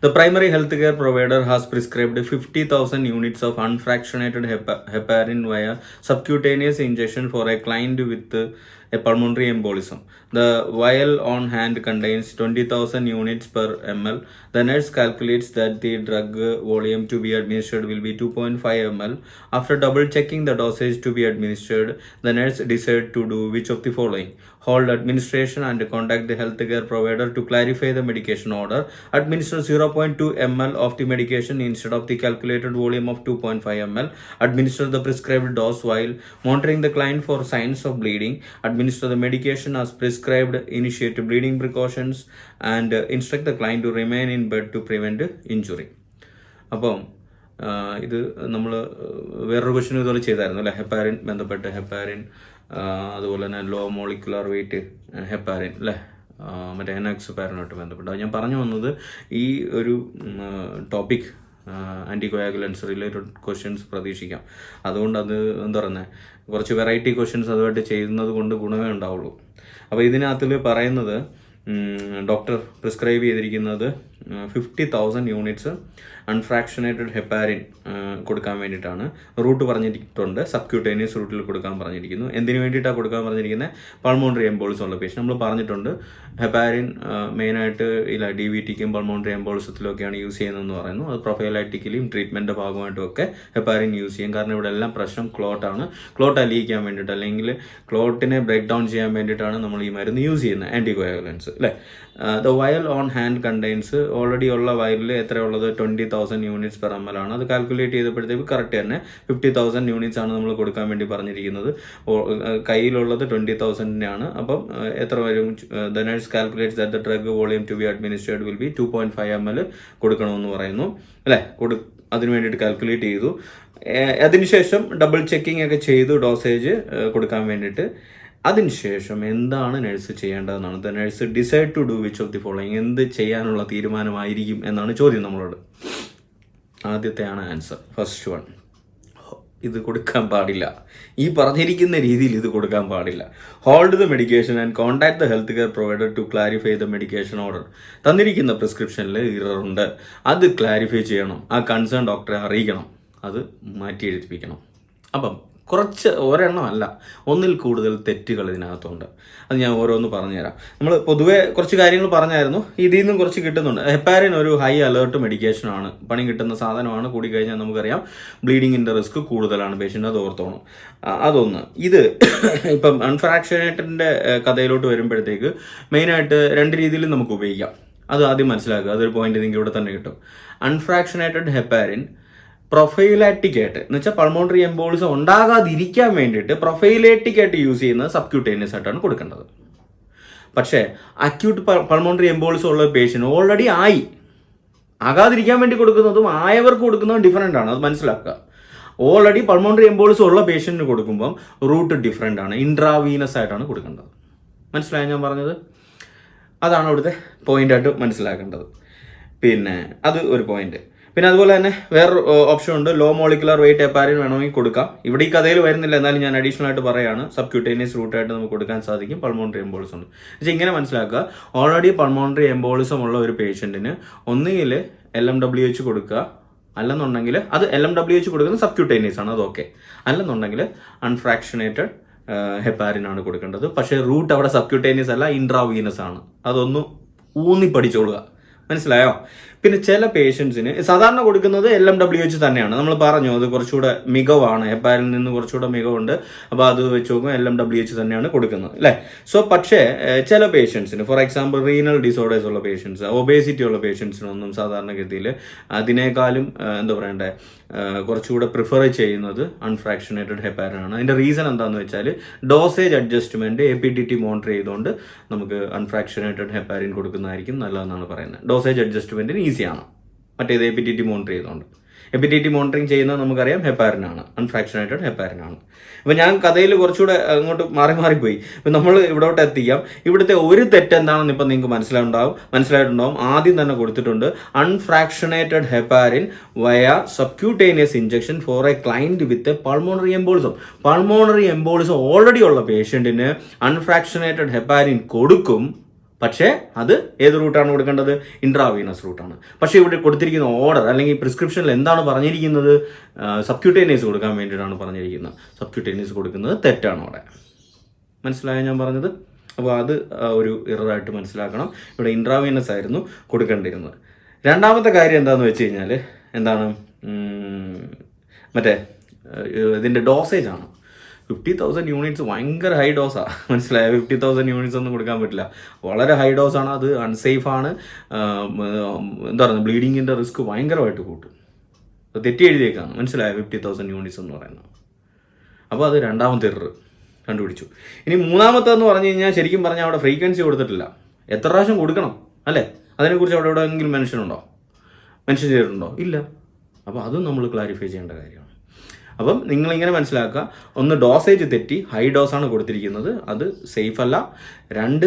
The primary healthcare provider has prescribed 50,000 units of unfractionated hepa- heparin via subcutaneous injection for a client with a pulmonary embolism. The vial on hand contains 20,000 units per ml. The nurse calculates that the drug volume to be administered will be 2.5 ml. After double checking the dosage to be administered, the nurse decides to do which of the following hold administration and contact the healthcare provider to clarify the medication order. Administer 0.2 ml of the medication instead of the calculated volume of 2.5 ml. Administer the prescribed dose while monitoring the client for signs of bleeding. The medication as prescribed. Initiate bleeding precautions and uh, instruct the client to remain in bed to prevent injury. അപ്പം ഇത് നമ്മൾ വേറൊരു question ഇതുപോലെ ചെയ്തായിരുന്നു അല്ലേ heparin ബന്ധപ്പെട്ട് heparin അതുപോലെ തന്നെ ലോ മോളിക്കുലർ വെയിറ്റ് ഹെപ്പാരിൻ അല്ലേ മറ്റേ എനക്സ് പാരനുമായിട്ട് ബന്ധപ്പെട്ട് ഞാൻ പറഞ്ഞു വന്നത് ഈ ഒരു ടോപ്പിക് ആന്റികോയാഗുലൻസ് റിലേറ്റഡ് ക്വസ്റ്റ്യൻസ് പ്രതീക്ഷിക്കാം. അതുകൊണ്ട് അത് എന്താ പറയുന്നത് കുറച്ച് വെറൈറ്റി ക്വസ്റ്റ്യൻസ് അതുമായിട്ട് ചെയ്യുന്നത് കൊണ്ട് ഗുണമേ ഉണ്ടാവുള്ളൂ. അപ്പോൾ ഇതിനകത്തിൽ പറയുന്നത് ഡോക്ടർ പ്രിസ്ക്രൈബ് ചെയ്തിരിക്കുന്നത് fifty thousand units unfractionated heparin കൊടുക്കാൻ വേണ്ടിയിട്ടാണ്. റൂട്ട് പറഞ്ഞിട്ടുണ്ട് സബ്ക്യൂട്ടേനിയസ് റൂട്ടിൽ കൊടുക്കാൻ പറഞ്ഞിരിക്കുന്നു. എന്തിനു വേണ്ടിയിട്ടാണ് കൊടുക്കാൻ പറഞ്ഞിരിക്കുന്നത്? പൾമോണറി എംബോൾസ് ഉള്ള പേഷ്യൻ നമ്മൾ പറഞ്ഞിട്ടുണ്ട് ഹെപ്പാരിൻ മെയിനായിട്ട് ഇല്ല ഡി വി ടിക്കും പൾമോണറി എംബോൾസത്തിലൊക്കെയാണ് യൂസ് ചെയ്യുന്നതെന്ന് പറയുന്നു. അത് പ്രൊഫൈലാറ്റിക്കലിയും ട്രീറ്റ്മെന്റ് ഭാഗമായിട്ടും ഒക്കെ ഹെപ്പാരിൻ യൂസ് ചെയ്യും. കാരണം ഇവിടെ എല്ലാം പ്രശ്നം ക്ലോട്ടാണ് ക്ലോട്ട് അലിയിക്കാൻ വേണ്ടിയിട്ട് അല്ലെങ്കിൽ ക്ലോട്ടിനെ ബ്രേക്ക് ഡൗൺ ചെയ്യാൻ വേണ്ടിയിട്ടാണ് നമ്മൾ ഈ മരുന്ന് യൂസ് ചെയ്യുന്നത്. ആന്റികോയാഗുലൻസ് അല്ലേ? ദ വയൽ ഓൺ ഹാൻഡ് കണ്ടെയ്ൻസ് ഓൾറെഡി ഉള്ള വയലിൽ എത്രയുള്ളത്? Twenty thousand units per M L ആണ് അത് കാൽക്കുലേറ്റ് ചെയ്തപ്പോഴത്തേക്ക് കറക്റ്റ് തന്നെ. ഫിഫ്റ്റി തൗസൻഡ് യൂണിറ്റ്സ് ആണ് നമ്മൾ കൊടുക്കാൻ വേണ്ടി പറഞ്ഞിരിക്കുന്നത്. കയ്യിലുള്ളത് ട്വന്റി തൗസൻഡിനാണ് അപ്പം എത്ര വരും? The nurse calculates that the drug volume to be administered will be two point five M L കൊടുക്കണമെന്ന് പറയുന്നു. അല്ലേ? കൊടു അതിന് വേണ്ടിയിട്ട് കാൽക്കുലേറ്റ് ചെയ്തു. അതിനുശേഷം ഡബിൾ ചെക്കിംഗ് ഒക്കെ ചെയ്തു ഡോസേജ് കൊടുക്കാൻ വേണ്ടിയിട്ട്. അതിനുശേഷം എന്താണ് nurse ചെയ്യേണ്ടതെന്നാണ്. The nurse decide to do which of the following എന്ത് ചെയ്യാനുള്ള തീരുമാനമായിരിക്കും എന്നാണ് ചോദ്യം നമ്മളോട്. ആദ്യത്തെയാണ് ആൻസർ ഫസ്റ്റ് വൺ ഇത് കൊടുക്കാൻ പാടില്ല. ഈ പറഞ്ഞിരിക്കുന്ന രീതിയിൽ ഇത് കൊടുക്കാൻ പാടില്ല. Hold the medication and contact the health care provider to clarify the medication order തന്നിരിക്കുന്ന പ്രിസ്ക്രിപ്ഷനിൽ ഇററുണ്ട് അത് ക്ലാരിഫൈ ചെയ്യണം. ആ കൺസേൺ ഡോക്ടറെ അറിയിക്കണം. അത് മാറ്റി എഴുതിപ്പിക്കണം. അപ്പം കുറച്ച് ഒരെണ്ണം അല്ല. ഒന്നിൽ കൂടുതൽ തെറ്റുകൾ ഇതിനകത്തുണ്ട്. അത് ഞാൻ ഓരോന്ന് പറഞ്ഞുതരാം. നമ്മൾ പൊതുവെ കുറച്ച് കാര്യങ്ങൾ പറഞ്ഞായിരുന്നു. ഇതിൽ നിന്നും കുറച്ച് കിട്ടുന്നുണ്ട്. ഹെപ്പാരിൻ ഒരു ഹൈ അലേർട്ട് മെഡിക്കേഷൻ ആണ്. പണി കിട്ടുന്ന സാധനമാണ്. കൂടി കഴിഞ്ഞാൽ നമുക്കറിയാം ബ്ലീഡിങ്ങിന്റെ റിസ്ക് കൂടുതലാണ്. പേഷ്യന്റ് അത് ഓർത്തോണം. അതൊന്ന്. ഇത് ഇപ്പം അൺഫ്രാക്ഷനേറ്ററിന്റെ കഥയിലോട്ട് വരുമ്പോഴത്തേക്ക് മെയിനായിട്ട് രണ്ട് രീതിയിലും നമുക്ക് ഉപയോഗിക്കാം. അത് ആദ്യം മനസ്സിലാക്കുക. അതൊരു പോയിന്റ് നിങ്ങൾക്ക് ഇവിടെ തന്നെ കിട്ടും. അൺഫ്രാക്ഷനേറ്റഡ് ഹെപ്പാരിൻ പ്രൊഫൈലാറ്റിക് ആയിട്ട് എന്ന് വെച്ചാൽ പൾമോണ്ടറി എംബോളിസം ഉണ്ടാകാതിരിക്കാൻ വേണ്ടിയിട്ട് പ്രൊഫൈലാറ്റിക് ആയിട്ട് യൂസ് ചെയ്യുന്ന സബ്ക്യൂട്ടേനിയസ് ആയിട്ടാണ് കൊടുക്കേണ്ടത്. പക്ഷേ അക്യൂട്ട് പൾമോണ്ടറി എംബോളിസം ഉള്ള പേഷ്യന്റ് ഓൾറെഡി ആയി. ആകാതിരിക്കാൻ വേണ്ടി കൊടുക്കുന്നതും ആയവർക്ക് കൊടുക്കുന്നതും ഡിഫറെന്റ് ആണ്. അത് മനസ്സിലാക്കുക. ഓൾറെഡി പൾമോണ്ടറി എംബോളിസം ഉള്ള പേഷ്യന്റിന് കൊടുക്കുമ്പം റൂട്ട് ഡിഫറെന്റ് ആണ്. ഇൻട്രാവീനസ് ആയിട്ടാണ് കൊടുക്കേണ്ടത്. മനസ്സിലായ ഞാൻ പറഞ്ഞത്? അതാണ് അവിടുത്തെ പോയിന്റായിട്ട് മനസ്സിലാക്കേണ്ടത്. പിന്നെ അത് ഒരു പോയിന്റ് പിന്നെ അതുപോലെ തന്നെ വേറൊരു ഓപ്ഷൻ ഉണ്ട്. ലോ മോളിക്കുലർ വെയിറ്റ് എപ്പാരിൻ വേണമെങ്കിൽ കൊടുക്കാം. ഇവിടെ ഈ കഥയിൽ വരുന്നില്ല. എന്നാലും ഞാൻ അഡീഷണൽ ആയിട്ട് പറയാണ്. സബ്ക്യൂട്ടേനിയസ് റൂട്ടായിട്ട് നമുക്ക് കൊടുക്കാൻ സാധിക്കും. പൾമോണറി എംബോളിസം ഉണ്ട്. പക്ഷേ ഇങ്ങനെ മനസ്സിലാക്കുക. ഓൾറെഡി പൾമോണറി എംബോളിസം ഉള്ള ഒരു പേഷ്യന്റിന് ഒന്നുകിൽ എൽ എം ഡബ്ല്യു എച്ച് കൊടുക്കുക. അല്ലെന്നുണ്ടെങ്കിൽ അത് എൽ എം ഡബ്ല്യു എച്ച് കൊടുക്കുന്നത് സബ്ക്യൂട്ടേനിയസ് ആണ്. അതൊക്കെ അല്ലെന്നുണ്ടെങ്കിൽ അൺഫ്രാക്ഷനേറ്റഡ് ഹെപ്പാരിൻ ആണ് കൊടുക്കേണ്ടത്. പക്ഷേ റൂട്ട് അവിടെ സബ്ക്യൂട്ടേനിയസ് അല്ല ഇൻട്രാവീനസ് ആണ്. അതൊന്ന് ഊന്നി പഠിച്ചോളുക. മനസ്സിലായോ? പിന്നെ ചില പേഷ്യൻസിന് സാധാരണ കൊടുക്കുന്നത് എൽ എം ഡബ്ല്യു എച്ച് തന്നെയാണ്. നമ്മൾ പറഞ്ഞു അത് കുറച്ചുകൂടെ മികവാണ്. ഹെപ്പാരിൽ നിന്ന് കുറച്ചുകൂടെ മികവുണ്ട്. അപ്പോൾ അത് വെച്ച് നോക്കുമ്പോൾ എൽ എം ഡബ്ല്യു എച്ച് തന്നെയാണ് കൊടുക്കുന്നത് അല്ലേ? സോ പക്ഷേ ചില പേഷ്യൻസിന് ഫോർ എക്സാമ്പിൾ റീനൽ ഡിസോർഡേഴ്സ് ഉള്ള പേഷ്യൻസ് ഒബേസിറ്റി ഉള്ള പേഷ്യൻസിനൊന്നും സാധാരണഗതിയിൽ അതിനേക്കാളും എന്താ പറയണ്ടേ കുറച്ചുകൂടെ പ്രിഫർ ചെയ്യുന്നത് അൺഫ്രാക്ഷനേറ്റഡ് ഹെപ്പാരിൻ ആണ്. അതിന്റെ റീസൺ എന്താണെന്ന് വെച്ചാൽ dosage adjustment A P T T monitor ചെയ്തുകൊണ്ട് നമുക്ക് അൺഫ്രാക്ഷനേറ്റഡ് ഹെപ്പാരിൻ കൊടുക്കുന്നതായിരിക്കും നല്ലതെന്നാണ് പറയുന്നത്. ഡോസേജ് അഡ്ജസ്റ്റ്മെന്റിന് ഈസിയാണ് മറ്റേത് ടി മോണിറ്റർ ചെയ്തുകൊണ്ട്. ടി മോണിറ്ററിങ് ചെയ്യുന്നത് നമുക്കറിയാം ഹെപ്പാരിനാണ് അൺഫ്രാക്ഷനേറ്റഡ് ഹെപ്പാരിനാണ് അപ്പം ഞാൻ കഥയിൽ കുറച്ചുകൂടെ അങ്ങോട്ട് മാറി മാറിപ്പോയി അപ്പം നമ്മൾ ഇവിടോട്ട് എത്തിക്കാം. ഇവിടുത്തെ ഒരു തെറ്റെന്താണെന്ന് ഇപ്പം നിങ്ങൾക്ക് മനസ്സിലായിട്ടുണ്ടാവും മനസ്സിലായിട്ടുണ്ടാവും. ആദ്യം തന്നെ കൊടുത്തിട്ടുണ്ട് unfractionated heparin via subcutaneous injection for a client with pulmonary embolism pulmonary embolism already ഉള്ള പേഷ്യന്റിന് അൺഫ്രാക്ഷനേറ്റഡ് ഹെപ്പാരിൻ കൊടുക്കും. പക്ഷേ അത് ഏത് റൂട്ടാണ് കൊടുക്കേണ്ടത്? ഇൻട്രാവീനസ് റൂട്ടാണ്. പക്ഷേ ഇവിടെ കൊടുത്തിരിക്കുന്ന ഓർഡർ അല്ലെങ്കിൽ പ്രിസ്ക്രിപ്ഷനിൽ എന്താണ് പറഞ്ഞിരിക്കുന്നത്? സബ്ക്യൂട്ടേനിയസ് കൊടുക്കാൻ വേണ്ടിയിട്ടാണ് പറഞ്ഞിരിക്കുന്നത്. സബ്ക്യൂട്ടേനിയസ് കൊടുക്കുന്നത് തെറ്റാണ് അവിടെ. മനസ്സിലായോ ഞാൻ പറഞ്ഞത്? അപ്പോൾ അത് ഒരു ഇററായിട്ട് മനസ്സിലാക്കണം. ഇവിടെ ഇൻട്രാവീനസ് ആയിരുന്നു കൊടുക്കേണ്ടിരുന്നത് രണ്ടാമത്തെ കാര്യം എന്താണെന്ന് വെച്ച് കഴിഞ്ഞാൽ എന്താണ്? മറ്റേ ഇതിന്റെ ഡോസേജ് ആണ്. ഫിഫ്റ്റി തൗസൻഡ് യൂണിറ്റ്സ് ഭയങ്കര ഹൈ ഡോസാണ് മനസ്സിലായോ? ഫിഫ്റ്റി തൗസൻഡ് യൂണിറ്റ്സ് ഒന്നും കൊടുക്കാൻ പറ്റില്ല. വളരെ ഹൈ ഡോസാണ് അത് അൺസേഫാണ് എന്താ പറയുക ബ്ലീഡിങ്ങിന്റെ റിസ്ക് ഭയങ്കരമായിട്ട് കൂട്ടും. തെറ്റി എഴുതിയേക്കാണ്. മനസ്സിലായോ? ഫിഫ്റ്റി തൗസൻഡ് യൂണിറ്റ്സ് എന്ന് പറയുന്നത്. അപ്പോൾ അത് രണ്ടാമത്തെ എറർ കണ്ടുപിടിച്ചു. ഇനി മൂന്നാമത്തെന്ന് പറഞ്ഞു കഴിഞ്ഞാൽ ശരിക്കും പറഞ്ഞാൽ അവിടെ ഫ്രീക്വൻസി കൊടുത്തിട്ടില്ല. എത്ര പ്രാവശ്യം കൊടുക്കണം? അല്ലേ? അതിനെക്കുറിച്ച് അവിടെ എവിടെയെങ്കിലും മെൻഷൻ ഉണ്ടോ? മെൻഷൻ ചെയ്തിട്ടുണ്ടോ? ഇല്ല. അപ്പോൾ അതും നമ്മൾ ക്ലാരിഫൈ ചെയ്യേണ്ട കാര്യമാണ്. അപ്പം നിങ്ങളിങ്ങനെ മനസ്സിലാക്കുക. ഒന്ന് ഡോസേജ് തെറ്റി ഹൈ ഡോസാണ് കൊടുത്തിരിക്കുന്നത്. അത് സേഫ് അല്ല. രണ്ട്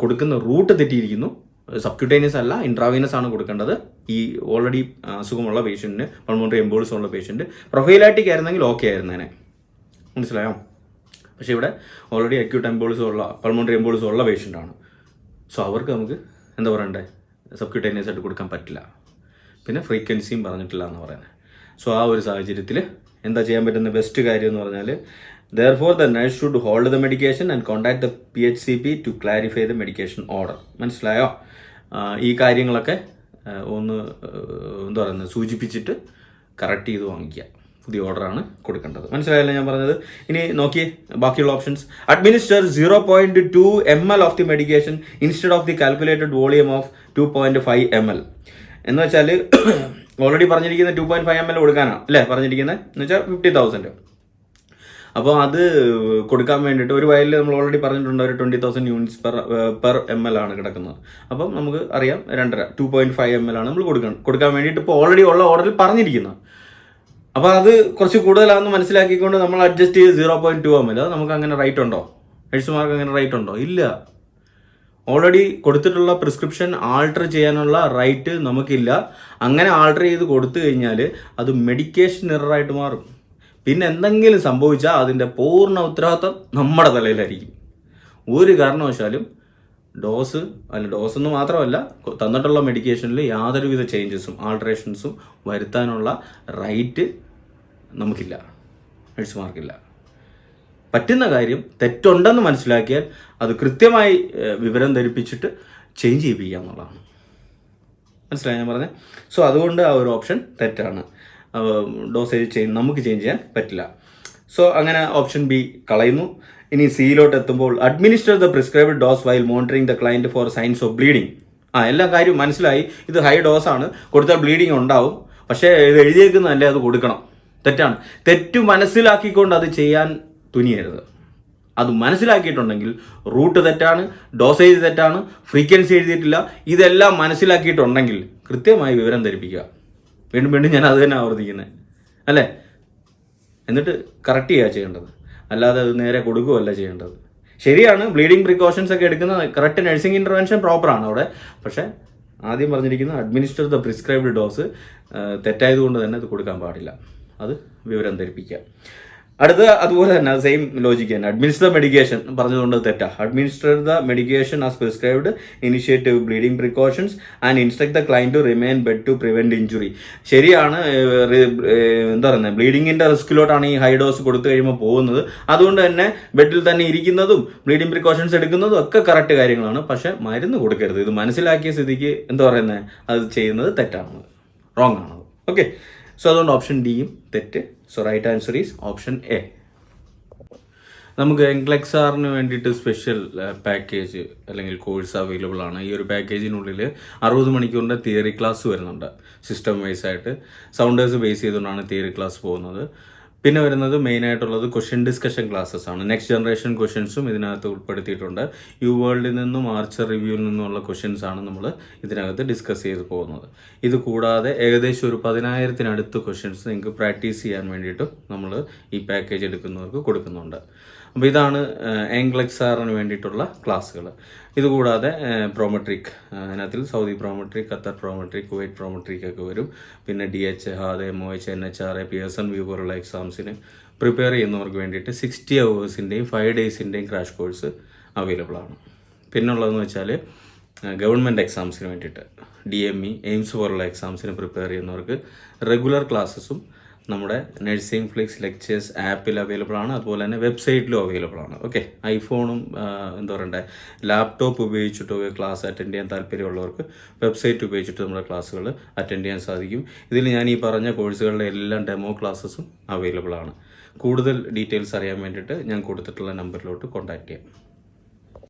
കൊടുക്കുന്ന റൂട്ട് തെറ്റിയിരിക്കുന്നു. സബ്ക്യൂട്ടേനിയസ് അല്ല ഇൻട്രാവീനസ് ആണ് കൊടുക്കേണ്ടത്. ഈ ഓൾറെഡി അസുഖമുള്ള പേഷ്യന്റിന് പൾമോണറി എംബോളിസം ഉള്ള പേഷ്യന്റ് പ്രൊഫൈലാറ്റിക് ആയിരുന്നെങ്കിൽ ഓക്കെ ആയിരുന്നേനെ. മനസ്സിലായോ? പക്ഷേ ഇവിടെ ഓൾറെഡി അക്യൂട്ട് എംബോളിസം ഉള്ള പൾമോണറി എംബോളിസം ഉള്ള പേഷ്യന്റാണ് സോ അവർക്ക് നമുക്ക് എന്താ പറയണ്ടേ? സബ്ക്യൂട്ടേനിയസ് ആയിട്ട് കൊടുക്കാൻ പറ്റില്ല. പിന്നെ ഫ്രീക്വൻസിയും പറഞ്ഞിട്ടില്ല എന്ന് പറയുന്നത് സോ ആ ഒരു സാഹചര്യത്തിൽ എന്താ ചെയ്യാൻ പറ്റുന്ന ബെസ്റ്റ് കാര്യം എന്ന് പറഞ്ഞാൽ therefore the nurse should hold the medication and contact the P H C P to clarify the medication order മനസ്സിലായോ ഈ കാര്യങ്ങളൊക്കെ ഒന്ന് എന്താ പറയുന്നത് സൂചിപ്പിച്ചിട്ട് കറക്റ്റ് ചെയ്ത് വാങ്ങിക്കുക. പുതിയ ഓർഡറാണ് കൊടുക്കേണ്ടത്. മനസ്സിലായല്ലോ ഞാൻ പറഞ്ഞത്? ഇനി നോക്കി ബാക്കിയുള്ള options administer zero point two M L of the medication instead of the calculated volume of two point five M L എന്ന് വെച്ചാൽ ഓൾറെഡി പറഞ്ഞിരിക്കുന്നത് two point five M L കൊടുക്കാനാണ് അല്ലേ? പറഞ്ഞിരിക്കുന്നത് എന്ന് വെച്ചാൽ ഫിഫ്റ്റി തൗസൻഡ് അപ്പോൾ അത് കൊടുക്കാൻ വേണ്ടിയിട്ട് ഒരു വയലിൽ നമ്മൾ ഓൾറെഡി പറഞ്ഞിട്ടുണ്ട് ഒരു twenty thousand units per per M L ആണ് കിടക്കുന്നത്. അപ്പം നമുക്ക് അറിയാം രണ്ടര two point five M L ആണ് നമ്മൾ കൊടുക്കണം കൊടുക്കാൻ വേണ്ടിയിട്ട് ഇപ്പോൾ ഓൾറെഡി ഉള്ള ഓർഡറിൽ പറഞ്ഞിരിക്കുന്നത് അപ്പോൾ അത് കുറച്ച് കൂടുതലാണെന്ന് മനസ്സിലാക്കിക്കൊണ്ട് നമ്മൾ അഡ്ജസ്റ്റ് ചെയ്ത് zero point two M L അത് നമുക്ക് അങ്ങനെ റൈറ്റ് ഉണ്ടോ? നഴ്സുമാർക്ക് അങ്ങനെ റൈറ്റ് ഉണ്ടോ? ഇല്ല. ഓൾറെഡി കൊടുത്തിട്ടുള്ള പ്രിസ്ക്രിപ്ഷൻ ആൾട്ടർ ചെയ്യാനുള്ള റൈറ്റ് നമുക്കില്ല. അങ്ങനെ ആൾട്ടർ ചെയ്ത് കൊടുത്തു കഴിഞ്ഞാൽ അത് മെഡിക്കേഷൻ എററായിട്ട് മാറും. പിന്നെ എന്തെങ്കിലും സംഭവിച്ചാൽ അതിന്റെ പൂർണ ഉത്തരവാദിത്വം നമ്മുടെ തലയിലായിരിക്കും. ഒരു കാരണവശാലും ഡോസ് അല്ല ഡോസ് എന്ന് മാത്രമല്ല തന്നിട്ടുള്ള മെഡിക്കേഷനിൽ യാതൊരുവിധ ചേഞ്ചസും ആൾട്ടറേഷൻസും വരുത്താനുള്ള റൈറ്റ് നമുക്കില്ല. നഴ്സുമാർക്കില്ല പറ്റുന്ന കാര്യം തെറ്റുണ്ടെന്ന് മനസ്സിലാക്കിയാൽ അത് കൃത്യമായി വിവരം ധരിപ്പിച്ചിട്ട് ചേഞ്ച് ചെയ്യിപ്പിക്കുക എന്നുള്ളതാണ് മനസ്സിലായി ഞാൻ പറഞ്ഞത് സോ അതുകൊണ്ട് ആ ഒരു ഓപ്ഷൻ തെറ്റാണ്. ഡോസേജ് ചെയ് നമുക്ക് ചേഞ്ച് ചെയ്യാൻ പറ്റില്ല. സോ അങ്ങനെ ഓപ്ഷൻ ബി കളയുന്നു. ഇനി സിയിലോട്ട് എത്തുമ്പോൾ administer the prescribed dose while monitoring the client for signs of bleeding ആ എല്ലാ കാര്യവും മനസ്സിലായി. ഇത് ഹൈ ഡോസ് ആണ്. കൊടുത്താൽ ബ്ലീഡിങ് ഉണ്ടാവും. പക്ഷേ ഇത് എഴുതിയേക്കുന്നതല്ലേ അത് കൊടുക്കണം. തെറ്റാണ്. തെറ്റു മനസ്സിലാക്കിക്കൊണ്ട് അത് ചെയ്യാൻ തുനിയരുത്. അത് മനസ്സിലാക്കിയിട്ടുണ്ടെങ്കിൽ റൂട്ട് തെറ്റാണ് ഡോസേജ് തെറ്റാണ് ഫ്രീക്വൻസി എഴുതിയിട്ടില്ല. ഇതെല്ലാം മനസ്സിലാക്കിയിട്ടുണ്ടെങ്കിൽ കൃത്യമായി വിവരം ധരിപ്പിക്കുക. വീണ്ടും വീണ്ടും ഞാൻ അത് തന്നെ ആവർത്തിക്കുന്നത് അല്ലേ? എന്നിട്ട് കറക്റ്റ് ചെയ്യുക ചെയ്യേണ്ടത്. അല്ലാതെ അത് നേരെ കൊടുക്കുകയല്ല ചെയ്യേണ്ടത്. ശരിയാണ് ബ്ലീഡിങ് പ്രിക്കോഷൻസ് ഒക്കെ എടുക്കുന്ന കറക്റ്റ് നഴ്സിംഗ് ഇന്റർവെൻഷൻ പ്രോപ്പറാണ് അവിടെ. പക്ഷേ ആദ്യം പറഞ്ഞിരിക്കുന്ന അഡ്മിനിസ്റ്റർ ദ പ്രിസ്ക്രൈബ്ഡ് ഡോസ് തെറ്റായതുകൊണ്ട് തന്നെ അത് കൊടുക്കാൻ പാടില്ല. അത് വിവരം ധരിപ്പിക്കുക. അടുത്ത അതുപോലെ തന്നെ സെയിം ലോജിക്ക് തന്നെ. അഡ്മിനിസ്റ്റർ മെഡിക്കേഷൻ പറഞ്ഞതുകൊണ്ട് തെറ്റാ. Administer the medication as prescribed initiative bleeding precautions and instruct the client to remain bed to prevent injury ശരിയാണ് എന്താ പറയുന്നത് ബ്ലീഡിങ്ങിന്റെ റിസ്കിലോട്ടാണ് ഈ ഹൈ ഡോസ് കൊടുത്തു കഴിയുമ്പോൾ പോകുന്നത്. അതുകൊണ്ട് തന്നെ ബെഡിൽ തന്നെ ഇരിക്കുന്നതും ബ്ലീഡിംഗ് പ്രിക്കോഷൻസ് എടുക്കുന്നതും ഒക്കെ കറക്റ്റ് കാര്യങ്ങളാണ്. പക്ഷെ മരുന്ന് കൊടുക്കരുത്. ഇത് മനസ്സിലാക്കിയ സ്ഥിതിക്ക് എന്താ പറയുന്നത് അത് ചെയ്യുന്നത് തെറ്റാണ് റോങ് ആണത്. ഓക്കെ സോ അതുകൊണ്ട് ഓപ്ഷൻ ഡിയും തെറ്റ്. So right answer is option A നമുക്ക് എൻക്ലെക്സാറിന് വേണ്ടിയിട്ട് സ്പെഷ്യൽ പാക്കേജ് അല്ലെങ്കിൽ കോഴ്സ് അവൈലബിൾ ആണ്. ഈ ഒരു പാക്കേജിനുള്ളിൽ അറുപത് മണിക്കൂറിന്റെ തിയറി ക്ലാസ് വരുന്നുണ്ട്. സിസ്റ്റം വൈസ് ആയിട്ട്. സൗണ്ടേഴ്സ് ബേസ് ചെയ്തുകൊണ്ടാണ് തിയറി ക്ലാസ് പോകുന്നത്. പിന്നെ വരുന്നത് മെയിൻ ആയിട്ടുള്ളത് ക്വസ്റ്റ്യൻ ഡിസ്കഷൻ ക്ലാസ്സസ് ആണ്. നെക്സ്റ്റ് ജനറേഷൻ ക്വസ്റ്റ്യൻസും ഇതിനകത്ത് ഉൾപ്പെടുത്തിയിട്ടുണ്ട്. യു വേൾഡിൽ നിന്നും ആർച്ചർ റിവ്യൂവിൽ നിന്നുള്ള ക്വസ്റ്റ്യൻസ് ആണ് നമ്മൾ ഇതിനകത്ത് ഡിസ്കസ് ചെയ്ത് പോകുന്നത്. ഇത് കൂടാതെ ഏകദേശം ഒരു പതിനായിരത്തിനടുത്ത് ക്വസ്റ്റ്യൻസ് നിങ്ങൾക്ക് പ്രാക്ടീസ് ചെയ്യാൻ വേണ്ടിയിട്ട് നമ്മൾ ഈ പാക്കേജ് എടുക്കുന്നവർക്ക് കൊടുക്കുന്നുണ്ട്. അപ്പോൾ ഇതാണ് ആംഗ്ലക്സാറിന് വേണ്ടിയിട്ടുള്ള ക്ലാസ്സുകൾ. ഇതുകൂടാതെ Prometric അതിനകത്തിൽ Saudi Prometric Qatar Prometric Kuwait Prometric ഒക്കെ വരും. പിന്നെ D H HAAD M O H N H R A P S N VUE പോലുള്ള എക്സാംസിന് പ്രിപ്പയർ ചെയ്യുന്നവർക്ക് വേണ്ടിയിട്ട് സിക്സ്റ്റി അവേഴ്സിന്റെയും ഫൈവ് ഡേയ്സിന്റെയും ക്രാഷ് കോഴ്സ് അവൈലബിൾ ആണ്. പിന്നുള്ളതെന്ന് വെച്ചാൽ ഗവൺമെന്റ് എക്സാംസിന് വേണ്ടിയിട്ട് ഡി എം ഇ എയിംസ് പോലുള്ള എക്സാംസിന് പ്രിപ്പയർ ചെയ്യുന്നവർക്ക് റെഗുലർ ക്ലാസ്സസും നമ്മുടെ നഴ്സിംഗ് ഫ്ലിക്സ് ലെക്ചേഴ്സ് ആപ്പിൽ അവൈലബിൾ ആണ്. അതുപോലെ തന്നെ വെബ്സൈറ്റിലും അവൈലബിൾ ആണ്. ഓക്കെ ഐഫോണും എന്താ പറയണ്ടേ ലാപ്ടോപ്പ് ഉപയോഗിച്ചിട്ടൊക്കെ ക്ലാസ് അറ്റൻഡ് ചെയ്യാൻ താല്പര്യമുള്ളവർക്ക് വെബ്സൈറ്റ് ഉപയോഗിച്ചിട്ട് നമ്മുടെ ക്ലാസ്സുകൾ അറ്റൻഡ് ചെയ്യാൻ സാധിക്കും. ഇതിൽ ഞാൻ ഈ പറഞ്ഞ കോഴ്സുകളുടെ എല്ലാ ഡെമോ ക്ലാസ്സസും അവൈലബിൾ ആണ്. കൂടുതൽ ഡീറ്റെയിൽസ് അറിയാൻ വേണ്ടിയിട്ട് ഞാൻ കൊടുത്തിട്ടുള്ള നമ്പറിലോട്ട് കോൺടാക്ട് ചെയ്യാം.